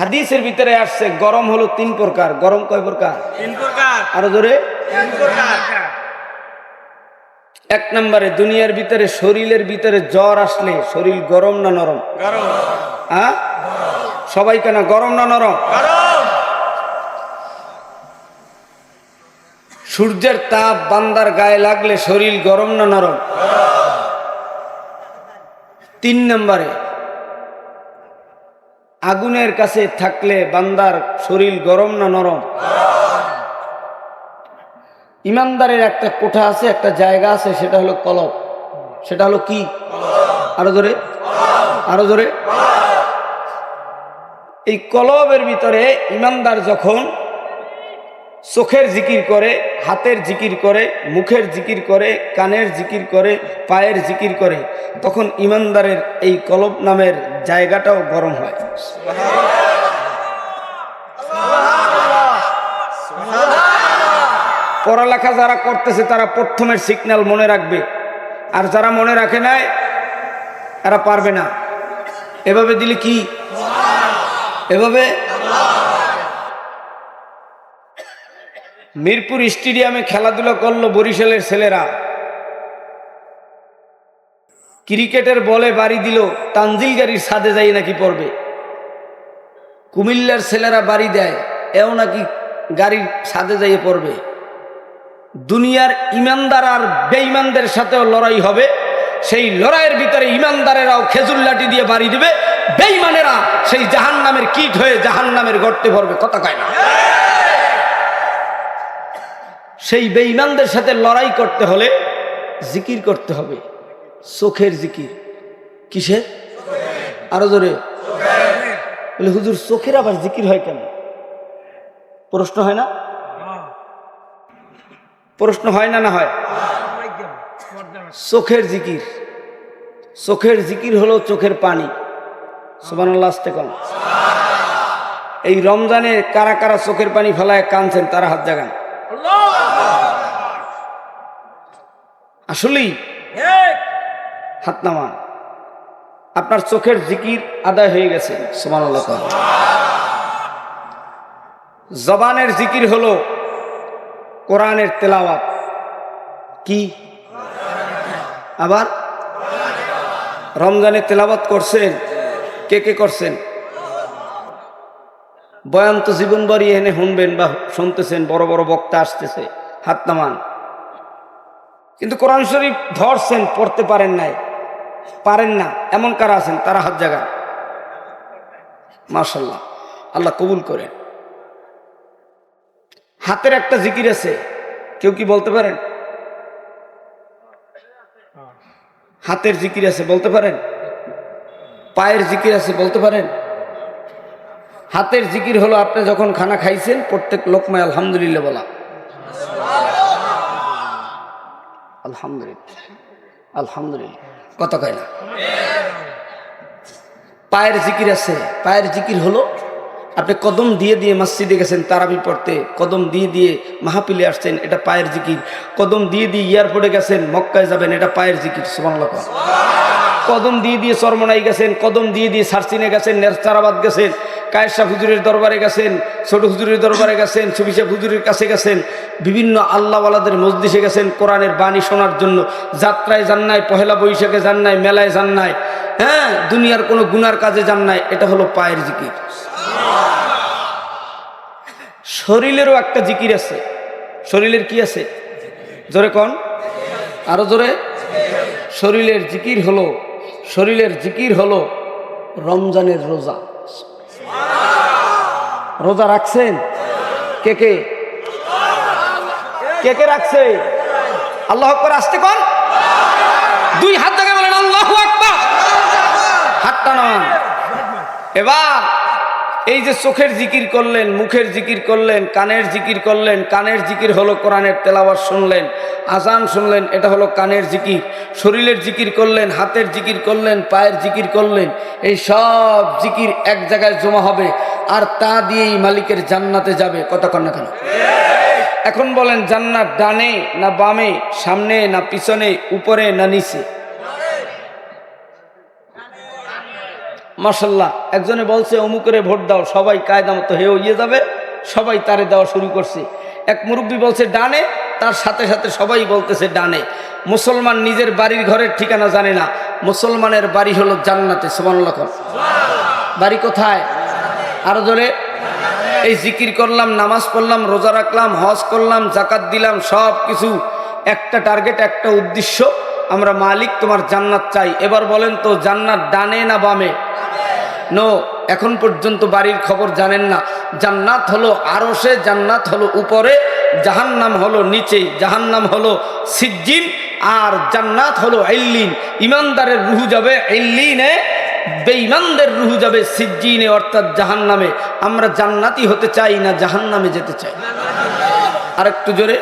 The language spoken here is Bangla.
হাদিসের ভিতরে আসছে গরম হলো তিন প্রকার। গরম কয় প্রকার? তিন প্রকার। আরও ধরে এক নম্বরে দুনিয়ার ভিতরে শরীরের ভিতরে জ্বর আসলে শরীর গরম না নরম? হ্যাঁ? সবাই কেন গরম না নরম? সূর্যের তাপ বান্দার গায়ে লাগলে শরীর গরম না নরম? তিন নম্বরে আগুনের কাছে থাকলে বান্দার শরীর গরম না নরম? ইমানদারের একটা কোঠা আছে, একটা জায়গা আছে, সেটা হলো কলব। সেটা হলো কি? আরও ধরে আরও ধরে এই কলবের ভিতরে ইমানদার যখন চোখের জিকির করে, হাতের জিকির করে, মুখের জিকির করে, কানের জিকির করে, পায়ের জিকির করে, তখন ইমানদারের এই কলব নামের জায়গাটাও গরম হয়। পড়ালেখা যারা করতেছে, তারা প্রথমের সিগন্যাল মনে রাখবে। আর যারা মনে রাখে নাই তারা পারবে না। এভাবে দিলে কি? এভাবে? মিরপুর স্টেডিয়ামে খেলাধুলা করল বরিশালের ছেলেরা। ক্রিকেটের বলে বাড়ি দিল, তানজিল গাড়ির সাদে যাই নাকি পড়বে। কুমিল্লার ছেলেরা বাড়ি দেয়, এও নাকি গাড়ির সাদে যাইয়ে পড়বে। দুনিয়ার ইমানদার আর বেঈমানদের সাথেও লড়াই হবে। সেই লড়াইয়ের ভিতরে ইমানদারেরাও খেজুর লাঠি দিয়ে বাড়ি দিবে। বেঈমানেরা সেই জাহান নামের কিট হয়ে জাহান নামের গর্তে ভরবে, কথা কয় না। সেই বেঈমানদের সাথে লড়াই করতে হলে জিকির করতে হবে। চোখের জিকির। কিসের? আরও জোরে। বলে হুজুর চোখের আবার জিকির হয় কেন? প্রশ্ন হয় না? প্রশ্ন হয় না না হয়? চোখের জিকির। চোখের জিকির হলো চোখের পানি। আসতে কম এই রমজানে কারা কারা চোখের পানি ফেলায় কানছেন তারা হাত জাগান। আসলেই হাত নামান। আপনার চোখের জিকির আদায় হয়ে গেছে, সুবহানাল্লাহ জবানের জিকির হল কোরআনের তেলাওয়াত। কি? আবার? রমজানে তেলাওয়াত করছেন? কে কে করছেন? বয়ান তো জীবন বাড়ি এনে শুনবেন বা শুনতেছেন, বড় বড় বক্তা আসতেছে, হাত নামান। কিন্তু কোরআন শরীফ ধরছেন, পড়তে পারেন নাই। পারেন না। এমন কারা আছেন? তারা হাত জাগান। মার্শাল্লাহ আল্লাহ কবুল করেন। হাতের একটা জিকির আছে। কেউ কি বলতে পারেন? হাতের জিকির আছে, বলতে পারেন? পায়ের জিকির আছে, বলতে পারেন? হাতের জিকির হলো আপনি যখন খানা খাইছেন, প্রত্যেক লোকমায় আলহামদুলিল্লাহ বলা। আলহামদুলিল্লাহ। আলহামদুলিল্লাহ। কত কয় না। পায়ের জিকির আছে। পায়ের জিকির হলো, আপনি কদম দিয়ে দিয়ে মসজিদে গেছেন, তারাবি পড়তে, কদম দিয়ে দিয়ে মাহাপিলে আসছেন, এটা পায়ের জিকির। কদম দিয়ে দিয়ে এয়ারপোর্টে গেছেন, মক্কায় যাবেন, এটা পায়ের জিকির সুবাংলা কদম দিয়ে দিয়ে চরমনাই গেছেন, কদম দিয়ে দিয়ে সারসিনে গেছেন নেরচারাবাদ গেছেন কায়েশা হুজুরের দরবারে গেছেন, ছোট হুজুরের দরবারে গেছেন সুবিশা হুজুরের কাছে গেছেন, বিভিন্ন আল্লাহওয়ালাদের মসজিষে গেছেন, কোরআনের বাণী শোনার জন্য, যাত্রায় যান নাই, পহেলা বৈশাখে যান নাই, মেলায় যান নাই হ্যাঁ দুনিয়ার কোনো গুনার কাজে যান নাই, এটা হলো পায়ের জিকির। শরীরেরও একটা জিকির আছে। শরীরের কি আছে? জোরে কন? আরও জোরে? শরীরের জিকির হলো, শরীরের জিকির হলো রমজানের রোজা। রোজা রাখছেন? কে কে? কে কে রাখছে? আল্লাহ আকবর, আসতে কর। দুই হাত জায়গায় বলেন, আল্লাহ হাতটা নামান। এবার এই যে চোখের জিকির করলেন, মুখের জিকির করলেন, কানের জিকির করলেন, কানের জিকির হলো কোরআনের তেলাওয়াত শুনলেন আজান শুনলেন, এটা হলো কানের জিকির। শরীরের জিকির করলেন, হাতের জিকির করলেন, পায়ের জিকির করলেন, এই সব জিকির এক জায়গায় জমা হবে, আর তা দিয়েই মালিকের জান্নাতে যাবে। কতক্ষণ না কেন? এখন বলেন, জান্নাত ডানে না বামে, সামনে না পিছনে, উপরে না নিচে? মাসাল্লাহ একজনে বলছে, অমুকের ভোট দাও, সবাই কায়দা মতো হেও ইয়ে যাবে, সবাই তারে দেওয়া শুরু করছে। এক মুরব্বী বলছে, ডানে। তার সাথে সাথে সবাই বলতেছে, ডানে। মুসলমান নিজের বাড়ির ঘরের ঠিকানা জানে না। মুসলমানের বাড়ি হলো জান্নাতে, সুবহানাল্লাহ কর। বাড়ি কোথায়? আরও জোরে। এই জিকির করলাম, নামাজ পড়লাম, রোজা রাখলাম, হজ করলাম জাকাত দিলাম, সব কিছু। একটা টার্গেট, একটা উদ্দেশ্য, আমরা মালিক, তোমার জান্নাত চাই। এবার বলেন তো, জান্নাত ডানে না বামে? নো, এখন পর্যন্ত বাড়ির খবর জানেন না। জান্নাত হলো আরশে, জান্নাত হলো উপরে, জাহান্নাম হলো নিচে, জাহান্নাম হলো সিজ্জিন, আর জান্নাত হলো এল্লিন ইমানদারের রুহু যাবে এল্লিনে বেঈমানদের রুহু যাবে সিজ্জিনে, অর্থাৎ জাহান্নামে। আমরা জান্নাতি হতে চাই না জাহান্নামে যেতে চাই। আর একটু জোরে।